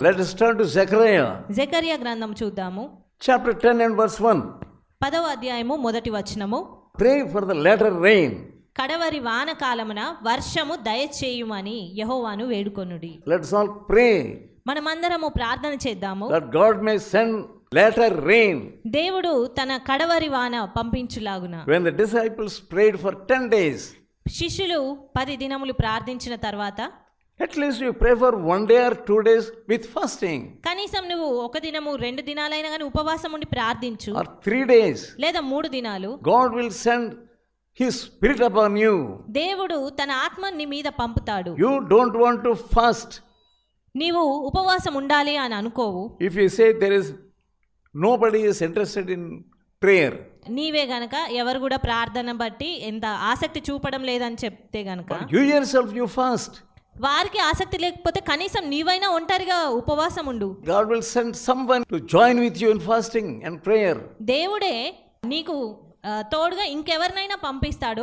Let us turn to Zechariah జకరియా గ్రంథం చూద్దాము chapter 10 and verse 1. పదవ అధ్యాయము మొదటి వచనము Pray for the latter rain. కడవరి వాన కాలమున వర్షము దయచేయుమని యహోవాను వేడుకొనుడి Let us all pray మనమందరము ప్రార్థన చేద్దాము that God may send latter rain. దేవుడు తన కడవరి వాన పంపించులాగున When the disciples prayed for 10 days, శిష్యులు పది దినములు ప్రార్థించిన తర్వాత at least you pray for one day or two days with fasting కనీసం నువ్వు ఒక దినము రెండు దినాలైనా కానీ ఉపవాసం ఉండి ప్రార్థించు or three days. లేదా మూడు దినాలు God will send His Spirit upon you. దేవుడు తన ఆత్మ నీ మీద పంపుతాడు You don't want to fast. నీవు ఉపవాసం ఉండాలి అని అనుకోవు If you say there is nobody is interested in prayer, నీవే గనక ఎవరు కూడా ప్రార్థన బట్టి ఎంత ఆసక్తి చూపడం లేదని చెప్తే గనక you yourself you fast. వారికి ఆసక్తి లేకపోతే కనీసం నీవైనా ఒంటరిగా ఉపవాసం ఉండు. God will send someone to join with you in fasting and prayer దేవుడే నీకు తోడుగా ఇంకెవరినైనా పంపిస్తాడు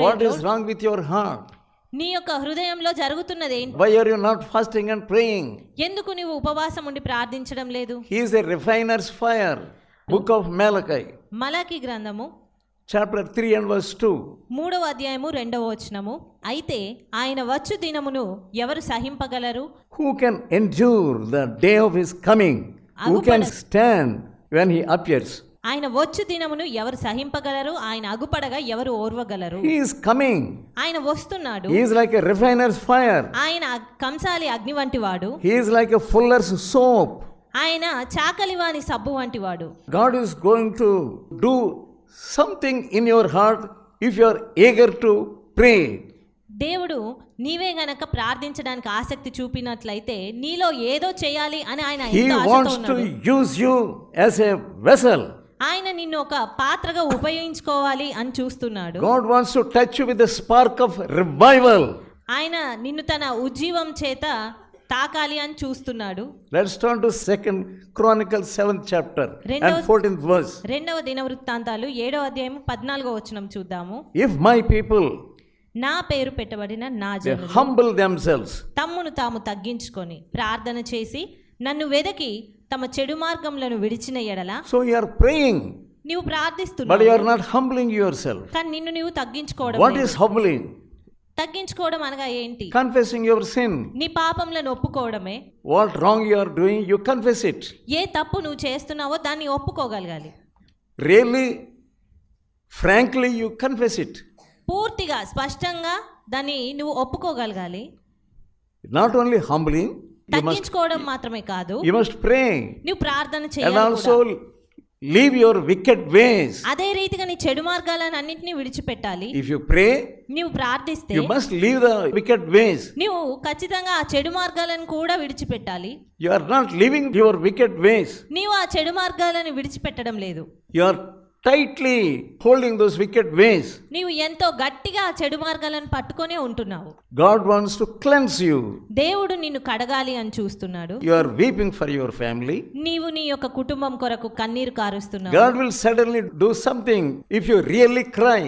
what is wrong with your heart నీ యొక్క హృదయంలో జరుగుతున్నది ఏంటి why are you not fasting and praying ఎందుకు నీవు ఉపవాసం ఉండి ప్రార్థించడం లేదు? He is a refiner's fire book of Malachi Malachi గ్రంథము chapter three and verse two మూడవ అధ్యాయము రెండవ వచనము. అయితే ఆయన వచ్చు దినమును ఎవరు సహింపగలరు? Who can endure the day of his coming who can stand when he appears ఆయన వచ్చు దినమును ఎవరు సహింపగలరు? ఆయన అగుపడగా ఎవరు ఓర్వగలరు? హీఈస్ కమింగ్ ఆయన వస్తున్నాడు. హీఈస్ లైక్ రిఫైనర్స్ ఫైర్ ఆయన కంసాలి అగ్ని వంటి వాడు. లైక్ ఎ ఫుల్లర్స్ సోప్ ఆయన చాకలివాని సబ్బు వంటి వాడు. God is going to do something in your heart if you're eager to pray దేవుడు నీవే గనక ప్రార్థించడానికి ఆసక్తి చూపినట్లయితే నీలో ఏదో చేయాలి అని ఆయన use you as a vessel ఆయన నిన్ను ఒక పాత్రగా ఉపయోగించుకోవాలి అని చూస్తున్నాడు. God wants to touch with the spark of revival ఆయన నిన్ను తన ఉజ్జీవం చేత తాకాలి అని చూస్తున్నాడు. Let's to second Chronicle 7th chapter and రెండవ దిన వృత్తాంతాలు 7వ అధ్యాయం 14వ వచనం చూద్దాము. ఇఫ్ మై పీపుల్ నా పేరు పెట్టబడిన నా జనులు హంబుల్ దెంసెల్వ్స్ తమ్మును తాము తగ్గించుకొని ప్రార్థన చేసి నన్ను వెదకి తమ చెడు మార్గములను విడిచిన ఎడల సో యు ఆర్ ప్రేయింగ్ నీవు ప్రార్థిస్తున్నావు. But you are not humbling yourself కానీ నిన్ను నీవు తగ్గించుకోవడం వాట్ ఇస్ హంబ్లింగ్ తగ్గించుకోవడం అనగా ఏంటి? కన్ఫెసింగ్ యువర్ సిన్ నీ పాపములను ఒప్పుకోవడమే. What wrong you are doing you confess it ఏ తప్పు నువ్వు చేస్తున్నావో దాన్ని ఒప్పుకోగలగాలి. Really frankly you confess it పూర్తిగా స్పష్టంగా దాన్ని నువ్వు ఒప్పుకోగలగాలి. నాట్ ఓన్లీ హంబ్లీ తగ్గించుకోవడం మాత్రమే కాదు. యు మస్ట్ ప్రే నువ్వు ప్రార్థన చేయాలి and also leave your wicked ways. అదే రీతిగా నీ చెడు మార్గాలను అన్నింటినీ విడిచిపెట్టాలి If you pray, నీవు ప్రార్థిస్తే you must leave the wicked ways. నువ్వు ఖచ్చితంగా ఆ చెడు మార్గాలను కూడా విడిచిపెట్టాలి You are not leaving your wicked ways. నీవు ఆ చెడు మార్గాలను విడిచిపెట్టడం లేదు You are tightly holding those wicked ways. నీవు ఎంతో గట్టిగా ఆ చెడు మార్గాలను పట్టుకొనే ఉంటున్నావు God wants to cleanse you. దేవుడు నిన్ను కడగాలి అని చూస్తున్నాడు You are weeping for your family. నీవు నీ యొక్క కుటుంబం కొరకు కన్నీరు కారుస్తున్నావు God will suddenly do something if you really cry.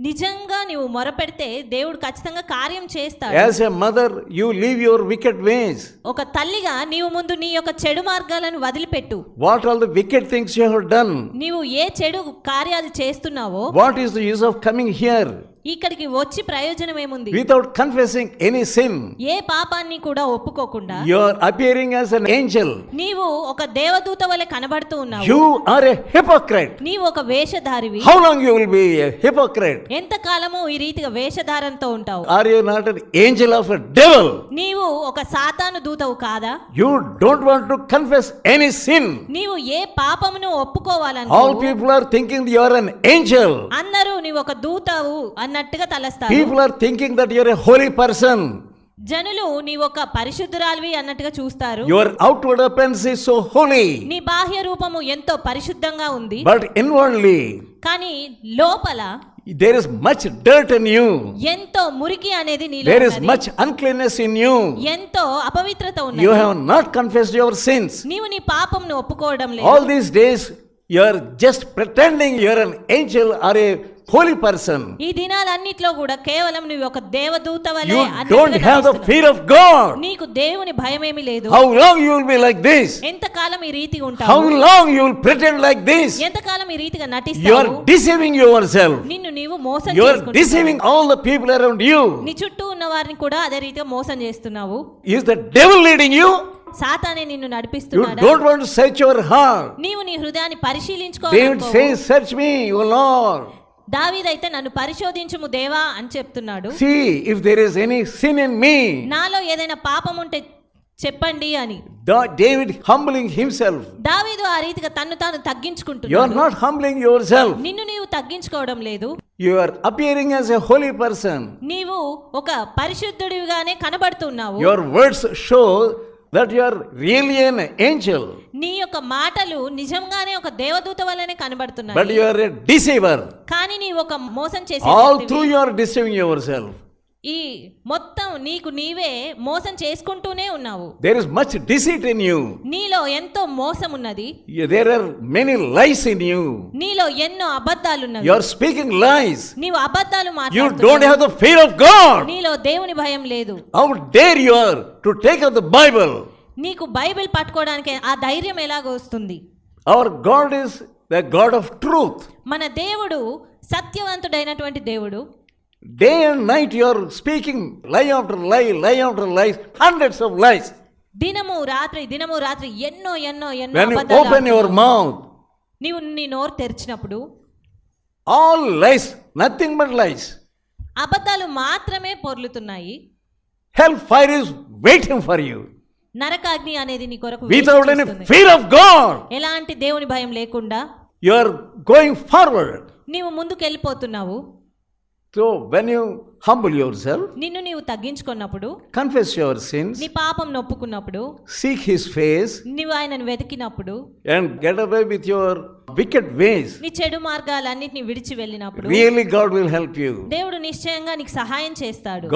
నిజంగా నీవు మొరపెడితే దేవుడు ఖచ్చితంగా కార్యం చేస్తా as a mother you leave your wicked ways ఒక తల్లిగా నీవు ముందు నీ యొక్క చెడు మార్గాలను వదిలిపెట్టు. What are the wicked things you have done నీవు ఏ చెడు కార్యాలు చేస్తున్నావో what is the use of coming here ఇక్కడికి వచ్చి ప్రయోజనం ఏముంది? వితౌట్ కన్ఫెసింగ్ ఎనీ సిమ్ ఏ పాపాన్ని కూడా ఒప్పుకోకుండా you are appearing as an angel నీవు ఒక దేవదూత వలె కనబడుతూ ఉన్నావు. యు ఆర్ ఎ హిపోక్రైట్ నీవు ఒక వేషధారివి. How long you will be a hypocrite ఎంత కాలము ఈ రీతిగా వేషధారంతో ఉంటావు? Are you not an angel of a devil నీవు ఒక సాతాను దూతవు కాదా? You don't want to confess any sin నీవు ఏ పాపమును ఒప్పుకోవాలని all people are thinking you are an angel అందరూ నీవు ఒక దూతవు అన్నట్టుగా తలస్తారు People are thinking that you are a holy person. జనులు నీ ఒక పరిశుద్ధురాలివి అన్నట్టుగా చూస్తారు Your outward appearance is so holy, నీ బాహ్య రూపము ఎంతో పరిశుద్ధంగా ఉంది but inwardly కానీ లోపల there is much dirt in you. ఎంతో మురికి అనేది నీలో There is ఉన్నది. much uncleanness in you. ఎంతో అపవిత్రత You ఉన్నది have not confessed your sins. నీవు నీ పాపంను ఒప్పుకోవడం లేదు All these days, you are just pretending you are an angel or a holy person ఈ దినాలన్నిట్లో కూడా కేవలం నువ్వు ఒక దేవదూత వలె don't have the fear of God నీకు దేవుని భయం ఏమీ లేదు. How long you will be like this ఎంత కాలం ఈ రీతిగా ఉంటావు? How long you will pretend like this ఎంత కాలం ఈ రీతిగా నటిస్తావు? You are deceiving your self నిన్ను నీవు మోసం చేసుకుంటున్నావు you are deceiving all the people around you నీ చుట్టూ ఉన్న వారిని కూడా అదే రీతిగా మోసం చేస్తున్నావు. Is the devil leading you సాతానే నిన్ను నడిపిస్తున్నాడా? Don't want to search your heart నీవు నీ హృదయాన్ని పరిశీలించుకో దేవుడు say search me your Lord దావీదైతే నన్ను పరిశోధించుము దేవా అని చెప్తున్నాడు. See if there is any sin in me నాలో ఏదైనా పాపం ఉంటే చెప్పండి అని. డేవిడ్ హంబ్లింగ్ హింసెల్ఫ్ దావీదు ఆ రీతిగా తన్ను తాను తగ్గించుకుంటూ you're not humbling your self నిన్ను నీవు తగ్గించుకోవడం లేదు. You are appearing as a holy person నీవు ఒక పరిశుద్ధుడివిగానే కనబడుతున్నావు. Your words show that you are really an angel నీ యొక్క మాటలు నిజంగానే ఒక దేవదూత వలనే కనబడుతున్నాయి. But you are a deceiver కానీ నీ ఒక మోసం చేసే all through you are deceiving yourself ఈ మొత్తం నీకు నీవే మోసం చేసుకుంటూనే ఉన్నావు. There is much deceit in you నీలో ఎంతో మోసం ఉన్నది there are many lies in you నీలో ఎన్నో అబద్ధాలు ఉన్నాయి స్పీకింగ్ లైస్ నీవు అబద్ధాలు మాట్లాడుతున్నావు. ద ఫియర్ నీలో దేవుని భయం లేదు. How dare you to take up the Bible నీకు బైబిల్ పట్టుకోవడానికి ఆ ధైర్యం ఎలా వస్తుంది? Our God is the God of truth మన దేవుడు సత్యవంతుడైనటువంటి దేవుడు. Day and night you are speaking lie after lie, lie after lies, hundreds of lies. దినము రాత్రి దినము రాత్రి ఎన్నో ఎన్నో ఎన్నో When you అబద్ధాలు open your ఆడుతున్నావు. mouth, నీవు నీ నోరు తెరిచినప్పుడు all lies, nothing but lies. అబద్ధాలు మాత్రమే పొర్లుతున్నాయి Hellfire is waiting for you నరకాగ్ని అనేది నీ కొరకు వేచి without any చూస్తుంది. fear of God. ఎలాంటి దేవుని భయం లేకుండా You are going forward. నీవు ముందుకు వెళ్ళిపోతున్నావు So when you humble yourself, నిన్ను నీవు తగ్గించుకున్నప్పుడు confess your sins, నీ పాపం నొప్పుకున్నప్పుడు seek His face, నీవు ఆయనను వెతికినప్పుడు and get away with your wicked ways, నీ చెడు మార్గాలన్నిటిని విడిచి వెళ్ళినప్పుడు really God will help you. దేవుడు నిశ్చయంగా నీకు సహాయం చేస్తాడు